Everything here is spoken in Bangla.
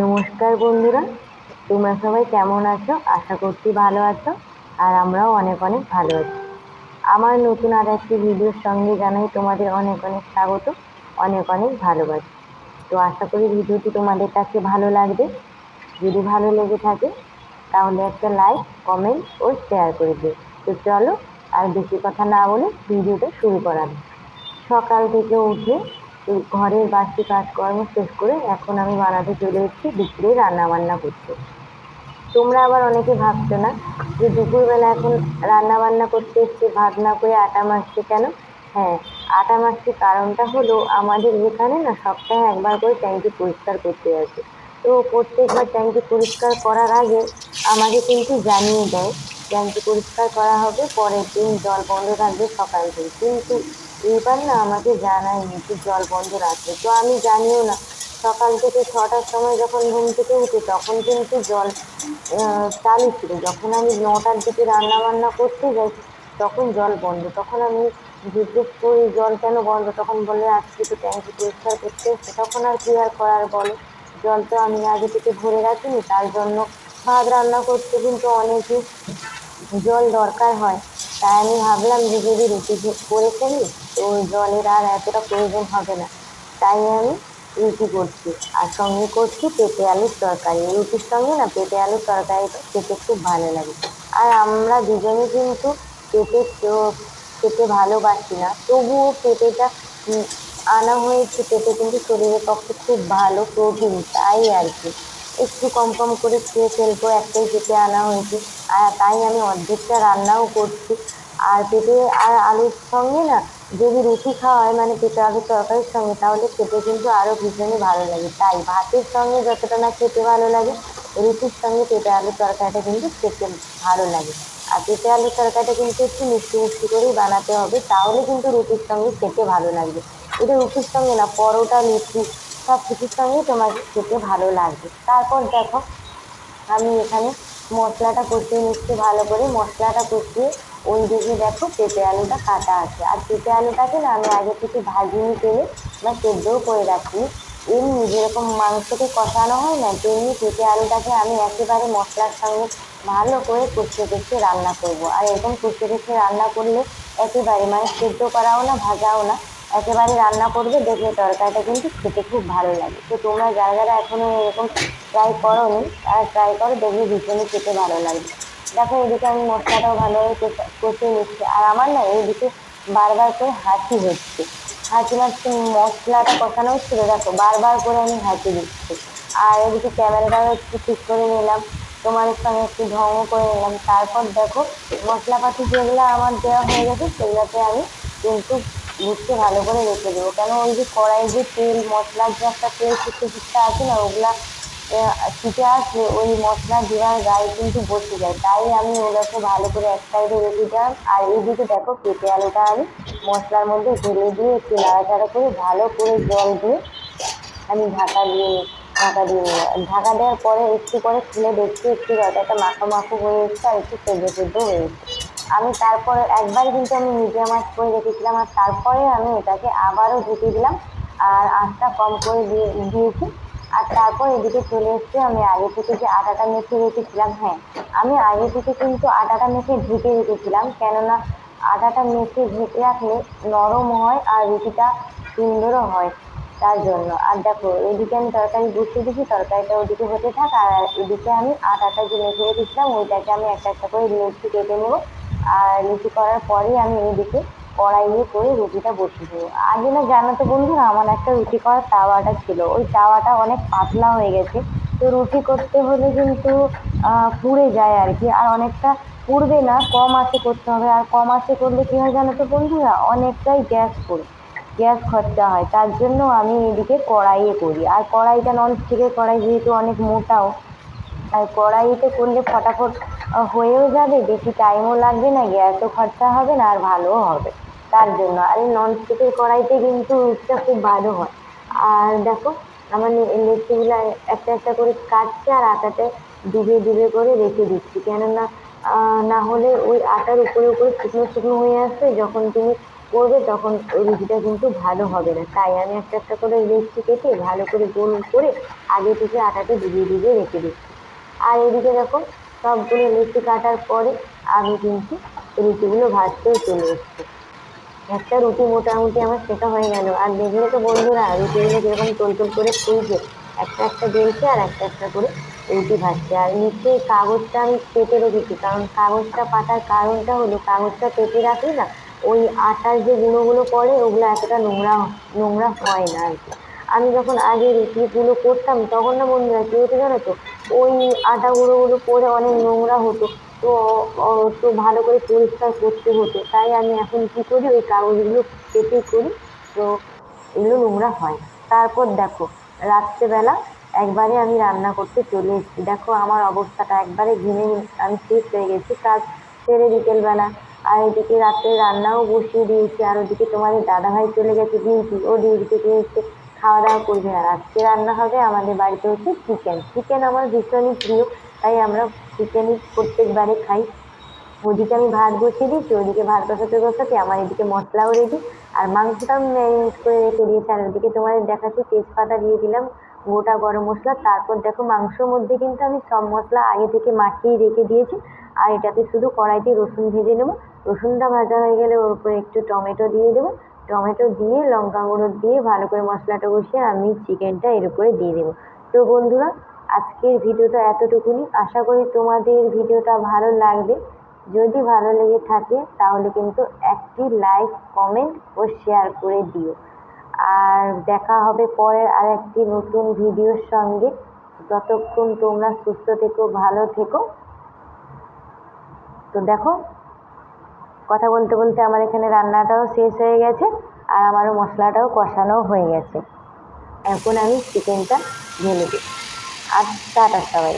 নমস্কার বন্ধুরা, তোমরা সবাই কেমন আছো? আশা করছি ভালো আছো, আর আমরাও অনেক অনেক ভালো আছি। আমার নতুন আর একটি ভিডিওর সঙ্গে জানাই তোমাদের অনেক অনেক স্বাগত, অনেক অনেক ভালোবাসি। তো আশা করি ভিডিওটি তোমাদের কাছে ভালো লাগবে। যদি ভালো লেগে থাকে, তাহলে একটা লাইক, কমেন্ট ও শেয়ার করে দিও। তো চলো, আর বেশি কথা না বলে ভিডিওটা শুরু করা সকাল থেকে উঠে ঘরের বাড়তি কাজকর্ম শেষ করে এখন আমি বানাতে চলে এসেছি, দুপুরে রান্না বান্না করতে। তোমরা আবার অনেকে ভাবছ না যে দুপুরবেলা এখন রান্না বান্না করতে এসছে ভাত না করে আটা মাখছে কেন? হ্যাঁ আটা মাখছি কারণটা হলো আমাদের এখানে না সপ্তাহে একবার করে ট্যাঙ্কি পরিষ্কার করতে আছে তো প্রত্যেকবার ট্যাঙ্কি পরিষ্কার করার আগে আমাকে কিন্তু জানিয়ে দেয়, ট্যাঙ্কি পরিষ্কার করা হবে, পরের দিন জল বন্ধ থাকবে সকাল থেকে। কিন্তু এইবার না আমাকে জানায়নি যে জল বন্ধ রাখবে। তো আমি জানিও না, সকাল থেকে ছটার সময় যখন ঘুম থেকে উঠি তখন কিন্তু জল চালু ছিল। যখন আমি নটার দিকে রান্না বান্না করতে যাই, তখন জল বন্ধ। তখন আমি জিজ্ঞেস করি জল কেন বন্ধ? তখন বলে আজকে তো ট্যাঙ্কি পরিষ্কার করতে এসছে। তখন আর কি আর করার বলো? জল তো আমি আগে থেকে ভরে রাখিনি, তার জন্য ভাত রান্না করতে কিন্তু অনেকই জল দরকার হয়। তাই আমি ভাবলাম যে যদি রুটি করে ফেলি তো জলের আর এতটা প্রয়োজন হবে না। তাই আমি রুটি করছি আর সঙ্গে করছি পেঁপে আলুর তরকারি। রুটির সঙ্গে না পেঁপে আলুর তরকারিটা খেতে খুব ভালো লাগে। আর আমরা দুজনে কিন্তু পেঁপে খেতে ভালোবাসি না। তবুও পেঁপেটা আনা হয়েছে। পেঁপে কিন্তু শরীরের পক্ষে খুব ভালো, প্রোটিন, তাই আর কি। একটু কম কম করে খেয়ে ফেলব, একটাই পেঁপে আনা হয়েছে। আর তাই আমি অর্ধেকটা রান্নাও করছি। আর পেঁপে আর আলুর সঙ্গে না যদি রুটি খাওয়া হয় মানে পেঁপে আলুর তরকারির সঙ্গে, তাহলে খেতে কিন্তু আরও ভীষণই ভালো লাগে। তাই ভাতের সঙ্গে যতটা না খেতে ভালো লাগে, রুটির সঙ্গে পেঁপে আলুর তরকারিটা কিন্তু খেতে ভালো লাগে। আর পেঁপে আলুর তরকারিটা কিন্তু একটু মিষ্টি মিষ্টি করেই বানাতে হবে, তাহলে কিন্তু রুটির সঙ্গে খেতে ভালো লাগবে। এটা রুটির সঙ্গে না, পরোটা লুচি সব কিছুর সঙ্গেই তোমার খেতে ভালো লাগবে। তারপর দেখো, আমি এখানে মশলাটা কষিয়ে নিচ্ছি ভালো করে। মশলাটা কষিয়ে ওই দিকে দেখো পেঁপে আলুটা কাটা আছে। আর পেঁপে আলুটাকে না আমি আগে থেকে ভাজিনি তেলে বা সেদ্ধও করে রাখিনি এমনি যেরকম মাংসকে কষানো হয় না, তেমনি পেঁপে আলুটাকে আমি একেবারে মশলার সঙ্গে ভালো করে কষিয়ে কষিয়ে রান্না করব। আর এরকম কষিয়ে কষিয়ে রান্না করলে একেবারে মানে সেদ্ধ করাও না, ভাজাও না, একেবারে রান্না করবে, দেখবে তরকারিটা কিন্তু খেতে খুব ভালো লাগে। তো তোমরা যারা যারা এখনও এরকম ট্রাই করো নি তারা ট্রাই করো দেখলে ভীষণই খেতে ভালো লাগবে। দেখো এদিকে আমি মশলাটাও ভালোভাবে কষিয়ে নিচ্ছি আর আমার না এইদিকে বারবার করে হাঁচি হচ্ছে হাঁচি মারছি, মশলাটা কষানো হচ্ছিল দেখো, বারবার করে আমি হাঁচি দিচ্ছি আর এদিকে ক্যামেরাটাও একটু ঠিক করে নিলাম তোমাদের সঙ্গে একটু ঢঙও করে নিলাম। তারপর দেখো, মশলাপাতি যেগুলো আমার দেওয়া হয়ে গেছে সেগুলোতে আমি কিন্তু গুছিয়ে ভালো করে রেখে দেবো। কেন ওই যে কড়াই যে তেল, মশলার যে একটা তেল শুকনো আছে না, ওগুলা ফুটে আসলে ওই মশলা দেওয়ার গায়ে কিন্তু বসে যায়। তাই আমি ওগুলোকে ভালো করে এক সাইডে রেখে দিলাম। আর এইদিকে দেখো পেঁপে আলুটা আমি মশলার মধ্যে ঢেলে দিয়ে একটু নাড়াচাড়া করে ভালো করে জল দিয়ে আমি ঢাকা দিয়ে ঢাকা দিয়ে নিলাম। ঢাকা দেওয়ার পরে একটু পরে খুলে দেখছি একটু একটা মাখো মাখো হয়ে এসছে আর একটু সেদ্ধ সেদ্ধ হয়ে এসছে। আমি তারপরে একবার কিন্তু আমি মিডিয়াম আঁচ করে রেখেছিলাম আর তারপরে আমি এটাকে আবারও ঢেকে দিলাম। আর আঁচটা কম করে দিয়ে দিয়েছি। আর তারপর এদিকে চলে এসছে আমি আগে থেকে যে আটাটা মেখে রেখেছিলাম হ্যাঁ আমি আগে থেকে কিন্তু আটাটা মেখে ঢেকে রেখেছিলাম। কেননা আটাটা মেখে ঢেকে রাখলে নরম হয় আর রুটিটা সুন্দরও হয় তার জন্য। আর দেখো, এদিকে আমি তরকারি বসিয়ে দিয়েছি, তরকারিটা ওদিকে হতে থাক, আর এদিকে আমি আটাটা যে মেখে রেখেছিলাম, ওইটাকে আমি একটা একটা করে লুচি কেটে নেব। আর লুচি করার পরেই আমি এইদিকে কড়াইয়ে করে রুটিটা বসিয়ে দেবো। আগে না জানো তো বন্ধুরা, আমার একটা রুটি করার তাওয়াটা ছিল। ওই তাওয়াটা অনেক পাতলা হয়ে গেছে। তো রুটি করতে হলে কিন্তু পুড়ে যায় আর কি। আর অনেকটা পুড়বে না, কম আঁচে করতে হবে। আর কম আঁচে করলে কী হয় জানো তো বন্ধুরা? অনেকটাই গ্যাস পড়ে, গ্যাস খরচা হয়। তার জন্য আমি এদিকে কড়াইয়ে করি। আর কড়াইটা ননস্টিকের কড়াই যেহেতু অনেক মোটাও আর কড়াইতে করলে ফটাফট হয়েও যাবে, বেশি টাইমও লাগবে না, গ্যাসও খরচা হবে না, আর ভালোও হবে। তার জন্য, আর ননস্টিকের কড়াইতে কিন্তু রুটিটা খুব ভালো হয়। আর দেখো, আমার লুচিগুলো একটা একটা করে কাটছে আর আটাতে ডুবিয়ে ডুবিয়ে করে রেখে দিচ্ছি। কেননা না হলে ওই আটার উপরে উপরে শুকনো শুকনো হয়ে আসবে যখন তুমি করবে তখন ওই রুটিটা কিন্তু ভালো হবে না। তাই আমি একটা একটা করে লেচি কেটে ভালো করে গোল করে আগে থেকে আটাতে ডুবিয়ে ডুবিয়ে রেখে দিচ্ছি। আর এদিকে দেখো, সবগুলো লুচি কাটার পরে আমি কিন্তু রুটিগুলো ভাজতেও চলে এসেছি। একটা রুটি মোটামুটি আমার সেটা হয়ে গেল। আর দেখলে তো বন্ধুরা, রুটিগুলো যেরকম তোল করে ফুলছে। একটা একটা বেলছে আর একটা একটা করে রুটি ভাজছে। আর নিচে কাগজটা আমি পেতে রেখেছি, কারণ কাগজটা পাতার কারণটা হলো কাগজটা পেতে রাখলে না, ওই আটার যে গুঁড়োগুলো পড়ে, ওগুলো এতটা নোংরা নোংরা হয় না আর কি। আমি যখন আগে রুটিগুলো করতাম, তখন না বন্ধুরা, কী হতো জানো তো? ওই আটা গুঁড়োগুলো পরে অনেক নোংরা হতো। তো তো ভালো করে পরিষ্কার করতে হতো। তাই আমি এখন কী করি? ওই কাগজগুলো কেটে করি। তো, এগুলো নোংরা হয় তারপর দেখো, রাত্রেবেলা একবারে আমি রান্না করতে চলে এসেছি। দেখো, আমার অবস্থাটা একবারে ঘেমে আমি শেষ হয়ে গেছি। কাজ সেরে বিকেলবেলা। আর এদিকে রাত্রে রান্নাও বসিয়ে দিয়েছি। আর ওদিকে তোমাদের দাদাভাই চলে গেছে ডিউটি ও ডিউটি থেকে এসে খাওয়া দাওয়া করবে আর আজকে রান্না হবে আমাদের বাড়িতে হচ্ছে চিকেন চিকেন আমার ভীষণই প্রিয়, তাই আমরা চিকেনই প্রত্যেকবারে খাই। ওদিকে আমি ভাত বসিয়ে দিয়েছি, ওদিকে ভাত বসাতে বসাতে আমার এদিকে মশলাও রেডি আর মাংসটাও ম্যারিনেট করে রেখে দিয়েছি, আর ওদিকে তোমাদের দেখাচ্ছি তেজপাতা দিয়ে দিলাম, গোটা গরম মশলা। তারপর দেখো মাংসর মধ্যে কিন্তু আমি সব মশলা আগে থেকে মাখিয়ে রেখে দিয়েছি। আর এটাতে শুধু কড়াইতে রসুন ভেজে নেব। রসুনটা ভাজা হয়ে গেলে ওর উপরে একটু টমেটো দিয়ে দেবো। টমেটো দিয়ে লঙ্কা গুঁড়ো দিয়ে ভালো করে মশলাটা কষিয়ে আমি চিকেনটা এর উপরে দিয়ে দেবো। তো বন্ধুরা, আজকের ভিডিওটা এতটুকুনি। আশা করি তোমাদের ভিডিওটা ভালো লাগবে। যদি ভালো লেগে থাকে, তাহলে কিন্তু একটি লাইক, কমেন্ট ও শেয়ার করে দিও। আর দেখা হবে পরের আর একটি নতুন ভিডিওর সঙ্গে। যতক্ষণ তোমরা সুস্থ থেকো, ভালো থেকো। তো দেখো কথা বলতে বলতে আমার এখানে রান্নাটাও শেষ হয়ে গেছে আর আমারও মশলাটাও কষানো হয়ে গেছে। এখন আমি চিকেনটা ঢেলে দিই। আর টাটা সবাই